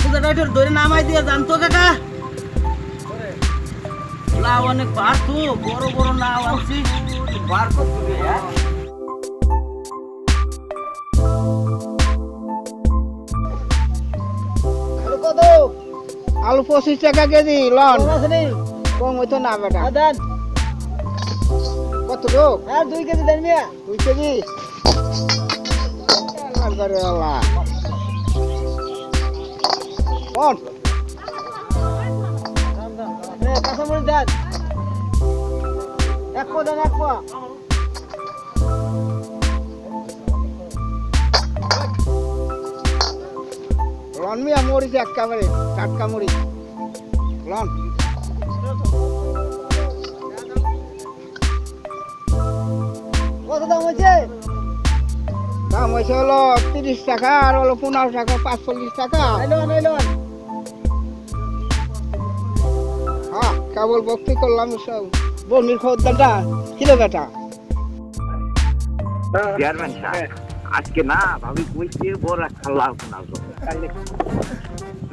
পূজাটা একটু ধরে নামাই দিয়ে জানতো কাকা। লাউ অনেক বার তো বড় বড় লাউ আনছি। বার করতে হ্যাঁ? আলু পঁচিশ টাকা কেজি লন। কম হইতো না বেটা। দেন। কত লোক আর দুই কেজি দেন মিয়া। দুই কেজি? আল্লাহ। দেন এক পো দেন এক পো লন মরিচ একেবারে টাটকা মরিচ। লন কত দাম হয়েছে দাম হয়েছে টাকা আর হলো পনেরো টাকা, পাঁচচল্লিশ টাকা। কেবল ভক্তি করলাম সব। বন্ডির খোদ্দারটা কিলো বেটা? চেয়ারম্যান আজকে না ভাবি কইছে বড় একটা লাউ না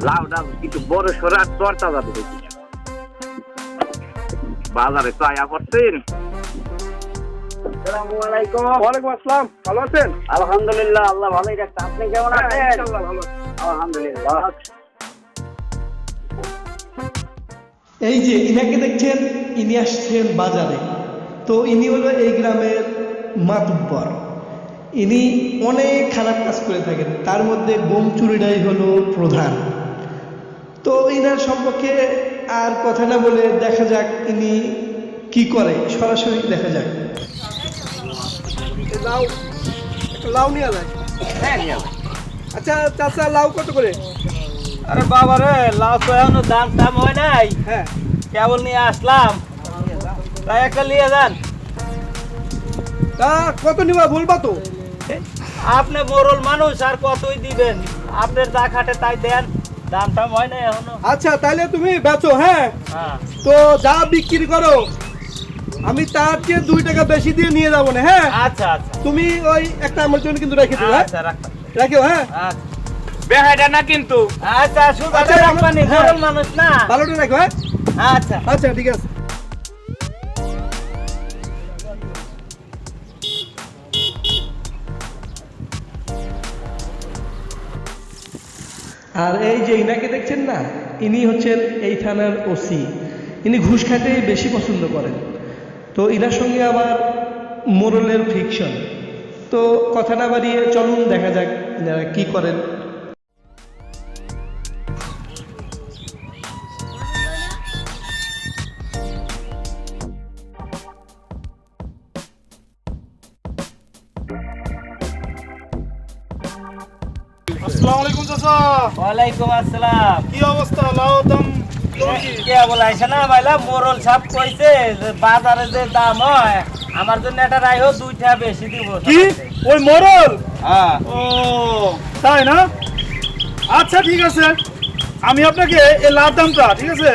লাউটা কিছু বড় সরা তরতা যাবে কিছু বাজারে তো আয়া করছেন আসসালাম ভালো আছেন? আলহামদুলিল্লাহ আল্লাহ ভালোই রাখছে। আপনি কেমন হ্যাঁ, আছেন? ইনশাআল্লাহ ভালো আলহামদুলিল্লাহ। এই যে ইনাকে দেখছেন, ইনি আসছেন বাজারে। তো ইনি হলো এই গ্রামের মাতুব্বর। ইনি অনেক খারাপ কাজ করে থাকেন। তার মধ্যে গম চুরিটাই হলো প্রধান। তো ইনার সম্পর্কে আর কথা না বলে দেখা যাক ইনি কি করে। সরাসরি দেখা যাক। লাউ লাউ নিয়ে হ্যাঁ। আচ্ছা চাচা, লাউ কত করে? আরে বাবা রে লাউ তো এখনও দাম টাম হয় নাই। হ্যাঁ। কেবল নিয়ে আসলাম। তাই একটা নিয়ে যান। তা কত নিবা বলবা তো? আপনি মোরল মানুষ আর কতই দিবেন? আপনার যা খাটে তাই দেন। দাম টাম হয় না এখনও। আচ্ছা তাহলে তুমি বেচো হ্যাঁ? হ্যাঁ। তো যা বিক্রি করো আমি তার চেয়ে দুই টাকা বেশি দিয়ে নিয়ে যাব না হ্যাঁ? আচ্ছা আচ্ছা। তুমি ওই একটা আমার জন্য কিন্তু রেখে দিও হ্যাঁ? আচ্ছা রাখিও হ্যাঁ? আচ্ছা। বেহাইটা না কিন্তু। আচ্ছা শুধু আচ্ছা, রাখবানি হ্যাঁ। মানুষ না? ভালোটা রাখো হ্যাঁ? আচ্ছা। আচ্ছা ঠিক আছে। আর এই যে ইনাকে দেখছেন না ইনি হচ্ছেন এই থানার ওসি। ইনি ঘুষ খাইতে বেশি পছন্দ করেন। তো ইনার সঙ্গে আবার মোরলের ফিকশন। তো কথা না বাড়িয়ে চলুন দেখা যাক ইনারা কি করেন। আসসালামু আলাইকুম চাচা। ওয়ালাইকুম আসসালাম। কি অবস্থা? লাউ দাম কে? বলাইছে না ভাইলা? মোরল সাপ কইছে যে বাজারে যে দাম হয় আমার জন্য দুইটা বেশি দিব কি? ওই মরল? হ্যাঁ। ও তাই না? আচ্ছা ঠিক আছে। আমি আপনাকে এই লাভ দামটা ঠিক আছে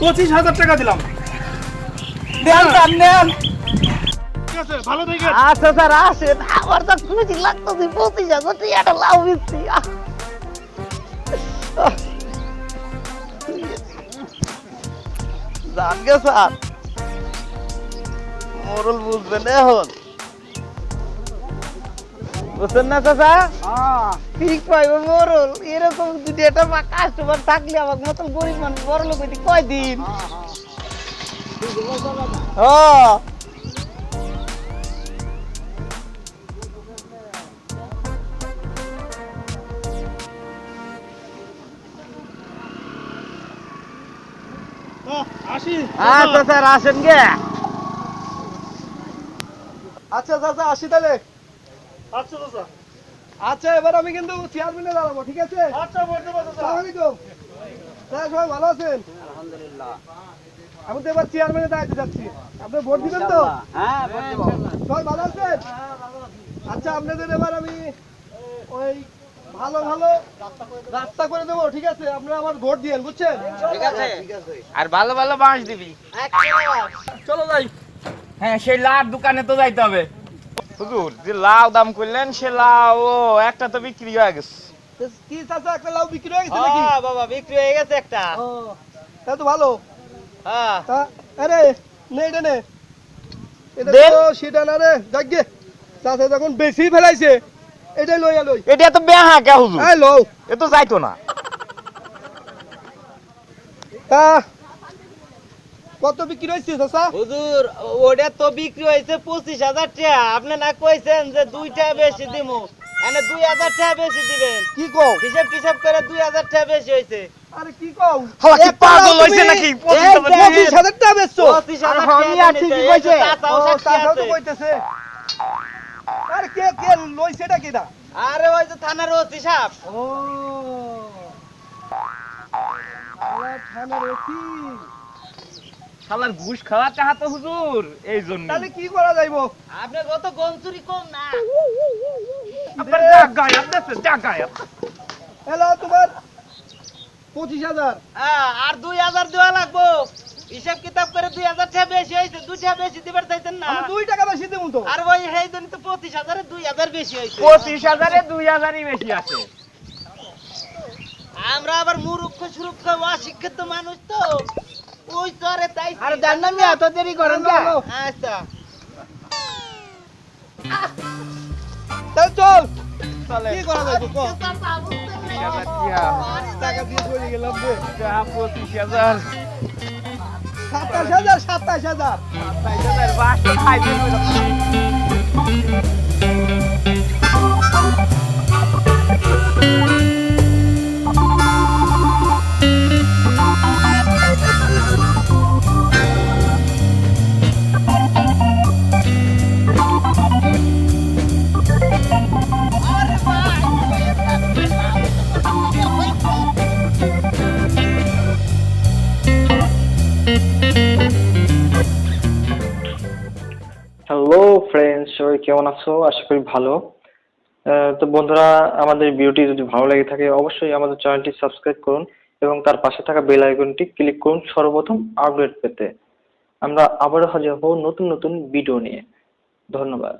পঁচিশ হাজার টাকা দিলাম। দেন দেন। আচ্ছা স্যার আসেন। আমার তো খুশি লাগতেছে পঁচিশ হাজার টাকাটা লাভ দিচ্ছি। জানগে স্যার। মোরল বুঝবেন এখন। বুঝছেন না চাচা? ঠিক পাইবে মোরল। এরকম যদি একটা কাস্টমার থাকলে আমার মতন গরিব মানুষ বড় লোক কয়দিন? হ্যাঁ। আচ্ছা স্যার আসেন গে। আচ্ছা চাচা আসি তাহলে। আচ্ছা চাচা। আচ্ছা এবার আমি কিন্তু চেয়ারম্যানে দাঁড়াবো ঠিক আছে? আচ্ছা আলাইকুম স্যার সবাই ভালো আছেন? আলহামদুলিল্লাহ। আমি তো এবার চেয়ারম্যানে দাঁড়াতে যাচ্ছি। আপনি ভোট দিবেন তো? হ্যাঁ সবাই ভালো আছেন? আচ্ছা আপনাদের এবার আমি ওই ভালো ভালো। রাস্তা করে দেবো ঠিক আছে? আপনারা আমার ভোট দিয়েন বুঝছেন? ঠিক আছে। আর ভালো ভালো বাঁশ দিবি। চলো যাই। হ্যাঁ সেই লাভ দোকানে তো যাইতে হবে। হুজুর যে লাউ দাম করলেন সে লাউ একটা তো বিক্রি হয়ে গেছে। কি চাচা একটা লাউ বিক্রি হয়ে গেছে নাকি? হ্যাঁ বাবা বিক্রি হয়ে গেছে একটা। ও তা তো ভালো। হ্যাঁ। আরে নে এটা নে। এটা তো সেটা না রে যাগে চাচা যখন বেশি ফেলাইছে এটাই লইয়া লই। এটা তো বেহা কে হুজুর। আই লও। এ তো যাইতো না। তা কত বিক্রি হয়েছে চাচা? হুজুর ওটা তো বিক্রি হয়েছে পঁচিশ হাজার টাকা। আপনি না কইছেন যে দুইটা বেশি দিমু। এনে দুই হাজার টাকা বেশি দিবেন। কি কও? হিসাব টিসাব করে দুই হাজার টাকা বেশি হয়েছে আরে কি কও? হালা কি পাগল হইছে নাকি? এই পঁচিশ হাজার টাকা বেচছো? পঁচিশ হাজার আরে টাকা আমি আর নিতে, ঠিকই কইছে। তো চাচাও ও, সাক্ষী চাচাও তো কইতেছে। আরে কে কে লইছে এটা কেডা আরে ওই যে থানার ওসি সাহেব। ও। আলা থানার ওসি। শালার ঘুষ খাওয়া চাহা তো হুজুর এই জন্য। তাহলে কি করা যাইবো? আপনি কত গঞ্চুরি কম না? আপনার জায়গায় আপনার জায়গায় হ্যালো তোমার পঁচিশ হাজার। আর দুই হাজার দেওয়া লাগবো। হিসাব কিতাব করে দুই হাজার টাকা বেশি হয়েছে দুই টাকা বেশি দিবার চাইছেন না। দুই টাকা বেশি দেবো তো। আর ওই সেই জন্য তো পঁচিশ হাজারে দুই হাজার বেশি হয়েছে। পঁচিশ হাজারে দুই হাজারই বেশি আছে। আমরা আবার মূর্খ সুরক্ষ অশিক্ষিত মানুষ তো। ওই করে তাই আরে জান না এত দেরি করেন কে হ্যালো। আচ্ছা। তাহলে চল। কি করা কও আচ্ছা, টাকা দিয়ে চলে গেলাম রে। পঁচিশ হাজার। সাতাশ হাজার সাতাশ হাজার। বাসটা খাইতে হ্যালো ফ্রেন্ডস সবাই কেমন আছো? আশা করি ভালো। তো বন্ধুরা, আমাদের ভিডিওটি যদি ভালো লেগে থাকে, অবশ্যই আমাদের চ্যানেলটি সাবস্ক্রাইব করুন এবং তার পাশে থাকা বেল আইকনটি ক্লিক করুন সর্বপ্রথম আপডেট পেতে। আমরা আবারও হাজির হব নতুন নতুন ভিডিও নিয়ে। ধন্যবাদ।